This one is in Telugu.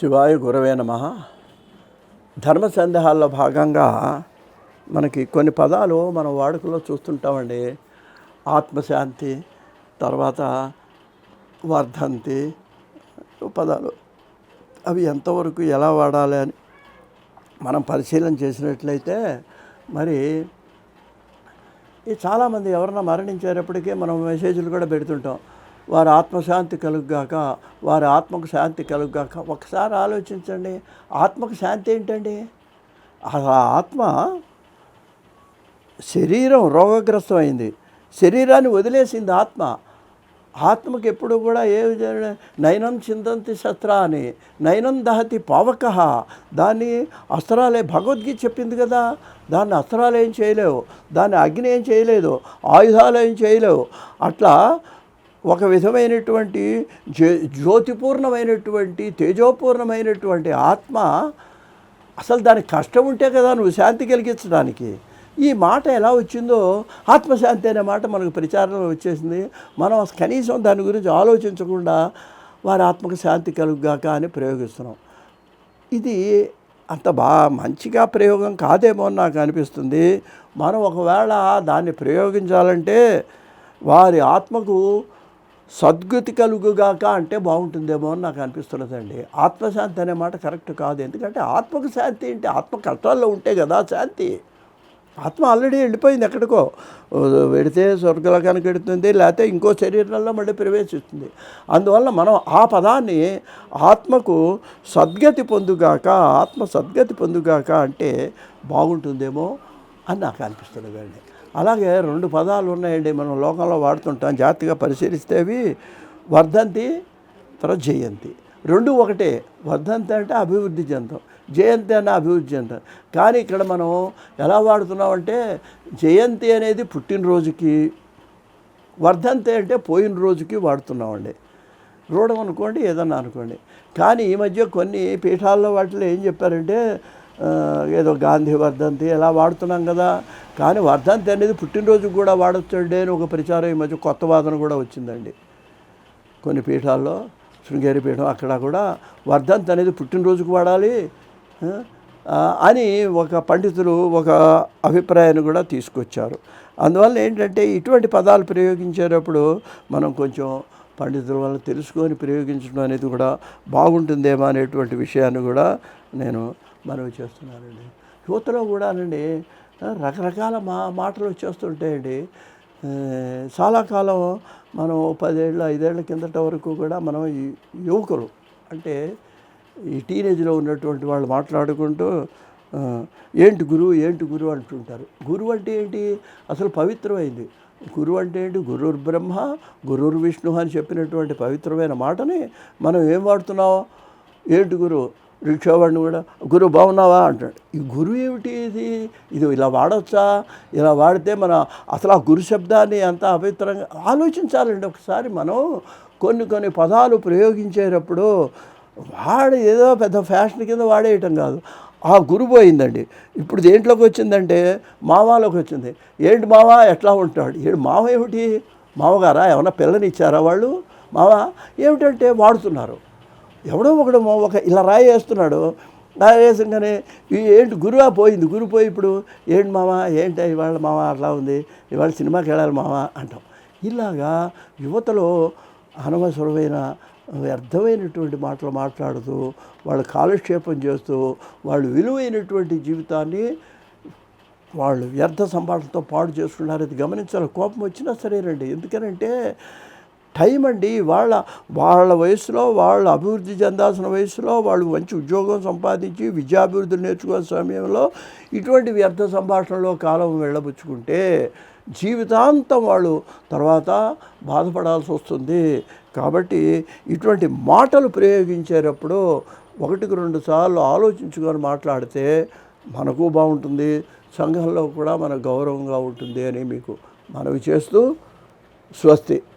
శివాయ గురవే నమ. ధర్మ సందేహాల్లో భాగంగా మనకి కొన్ని పదాలు మనం వాడుకలో చూస్తుంటామండి. ఆత్మశాంతి తర్వాత వర్ధంతి పదాలు. అవి ఎంతవరకు ఎలా వాడాలి అని మనం పరిశీలన చేసినట్లయితే మరి ఈ చాలామంది ఎవరన్నా మరణించేటప్పటికీ మనం మెసేజ్లు కూడా పెడుతుంటాం. వారి ఆత్మశాంతి కలుగుగాక వారి ఆత్మకు శాంతి కలుగుగాక. ఒకసారి ఆలోచించండి ఆత్మకు శాంతి ఏంటండి? ఆ ఆత్మ శరీరం రోగగ్రస్తమైంది. శరీరాన్ని వదిలేసింది ఆత్మ. ఆత్మకి ఎప్పుడు కూడా ఏ నయనం చిందంతి అని నయనం దహతి పావక. దాన్ని అస్త్రాలే భగవద్గీత చెప్పింది కదా. దాన్ని అస్త్రాలు ఏం చేయలేవు. దాన్ని అగ్ని ఏం చేయలేదు. ఆయుధాలు ఏం చేయలేవు. అట్లా ఒక విధమైనటువంటి జ్యో జ్యోతిపూర్ణమైనటువంటి తేజోపూర్ణమైనటువంటి ఆత్మ అసలు దానికి కష్టం ఉంటే కదా నువ్వు శాంతి కలిగించడానికి. ఈ మాట ఎలా వచ్చిందో ఆత్మశాంతి అనే మాట మనకు ప్రచారంలో వచ్చేసింది. మనం కనీసం దాని గురించి ఆలోచించకుండా వారి ఆత్మకు శాంతి కలుగుగాక అని ప్రయోగిస్తున్నాం. ఇది అంత బాగా మంచిగా ప్రయోగం కాదేమో అని నాకు అనిపిస్తుంది. మనం ఒకవేళ దాన్ని ప్రయోగించాలంటే వారి ఆత్మకు సద్గతి కలుగుగాక అంటే బాగుంటుందేమో అని నాకు అనిపిస్తున్నదండి. ఆత్మశాంతి అనే మాట కరెక్ట్ కాదు. ఎందుకంటే ఆత్మకు శాంతి ఏంటి? ఆత్మ కష్టాల్లో ఉంటే కదా శాంతి. ఆత్మ ఆల్రెడీ వెళ్ళిపోయింది ఎక్కడికో. వెడితే స్వర్గలోకానికి వెడుతుంది లేకపోతే ఇంకో శరీరంలో మళ్ళీ ప్రవేశిస్తుంది. అందువల్ల మనం ఆ పదాన్ని ఆత్మకు సద్గతి పొందుగాక ఆత్మ సద్గతి పొందుగాక అంటే బాగుంటుందేమో అని నాకు అనిపిస్తుంది అలాగే రెండు పదాలు ఉన్నాయండి మనం లోకంలో వాడుతుంటాం. జాగ్రత్తగా పరిశీలిస్తే అవి వర్ధంతి తర్వాత జయంతి రెండు ఒకటే. వర్ధంతి అంటే అభివృద్ధి చెందాం. జయంతి అనే అభివృద్ధి చెందాం. కానీ ఇక్కడ మనం ఎలా వాడుతున్నామంటే జయంతి అనేది పుట్టినరోజుకి వర్ధంతి అంటే పోయిన రోజుకి వాడుతున్నామండి. రూఢం అనుకోండి ఏదన్నా అనుకోండి. కానీ ఈ మధ్య కొన్ని పీఠాల్లో వాటిలో ఏం చెప్పారంటే ఏదో గాంధీ వర్ధంతి ఎలా వాడుతున్నాం కదా. కానీ వర్ధంతి అనేది పుట్టినరోజుకు కూడా వాడొచ్చండి అని ఒక ప్రచారం ఈ మధ్య కొత్త వాదన కూడా వచ్చిందండి. కొన్ని పీఠాల్లో శృంగేరి పీఠం అక్కడ కూడా వర్ధంతి అనేది పుట్టినరోజుకు వాడాలి అని ఒక పండితులు ఒక అభిప్రాయాన్ని కూడా తీసుకొచ్చారు. అందువల్ల ఏంటంటే ఇటువంటి పదాలు ప్రయోగించేటప్పుడు మనం కొంచెం పండితుల వల్ల తెలుసుకొని ప్రయోగించడం అనేది కూడా బాగుంటుందేమో అనేటువంటి విషయాన్ని కూడా నేను మనవి చేస్తున్నానండి. యువతలో కూడానండి రకరకాల మా మాటలు వచ్చేస్తుంటాయండి చాలా కాలం మనం పదేళ్ళు ఐదేళ్ళ కిందట వరకు కూడా మనం ఈ యువకులు అంటే ఈ టీనేజ్లో ఉన్నటువంటి వాళ్ళు మాట్లాడుకుంటూ ఏంటి గురువు ఏంటి గురువు అంటుంటారు. గురువు అంటే ఏంటి? అసలు పవిత్రమైంది. గురువు అంటే ఏంటి? గురుర్ బ్రహ్మ గురుర్ విష్ణు అని చెప్పినటువంటి పవిత్రమైన మాటని మనం ఏం వాడుతున్నాం? ఏంటి గురువు? రిక్షావాడిని కూడా గురువు బాగున్నావా? అంటాడు. ఈ గురువు ఏమిటి ఇది? ఇది ఇలా వాడవచ్చా ఇలా వాడితే మన అసలు ఆ గురు శబ్దాన్ని ఎంత అపవిత్రంగా ఆలోచించాలండి ఒకసారి మనం కొన్ని కొన్ని పదాలు ప్రయోగించేటప్పుడు వాడు ఏదో పెద్ద ఫ్యాషన్ కింద వాడేయటం కాదు. ఆ గురు పోయిందండి. ఇప్పుడు దేంట్లోకి వచ్చిందంటే మావాలోకి వచ్చింది. ఏంటి మావా ఎట్లా ఉంటాడు? ఏడు మావ ఏమిటి? మావగారా ఏమన్నా పిల్లని ఇచ్చారా వాళ్ళు? మావ ఏమిటంటే వాడుతున్నారు. ఎవడో ఒకడు ఒక ఇలా రాయి వేస్తున్నాడు రాయి వేసంగానే ఏంటి గురువా పోయింది. గురు పోయి ఇప్పుడు ఏంటి మామ? ఏంటి ఇవాళ మామ అట్లా ఉంది? ఇవాళ సినిమాకి వెళ్ళాలి మామ అంటాం. ఇలాగా యువతలో అనవసరమైన వ్యర్థమైనటువంటి మాటలు మాట్లాడుతూ వాళ్ళు కాలక్షేపం చేస్తూ వాళ్ళు విలువైనటువంటి జీవితాన్ని వాళ్ళు వ్యర్థ సంభాషణతో పాడు చేసుకున్నారు అది గమనించాలి. కోపం వచ్చినా సరేనండి. ఎందుకనంటే టైం అండి. వాళ్ళ వాళ్ళ వయసులో వాళ్ళు అభివృద్ధి చెందాల్సిన వయసులో వాళ్ళు మంచి ఉద్యోగం సంపాదించి విద్యాభివృద్ధి నేర్చుకునే సమయంలో ఇటువంటి వ్యర్థ సంభాషణలో కాలం వెళ్ళబుచ్చుకుంటే జీవితాంతం వాళ్ళు తర్వాత బాధపడాల్సి వస్తుంది. కాబట్టి ఇటువంటి మాటలు ప్రయోగించేటప్పుడు ఒకటికి రెండు సార్లు ఆలోచించుకొని మాట్లాడితే మనకు బాగుంటుంది సంఘంలో కూడా మన గౌరవంగా ఉంటుంది అని మీకు మనవి చేస్తూ స్వస్తి.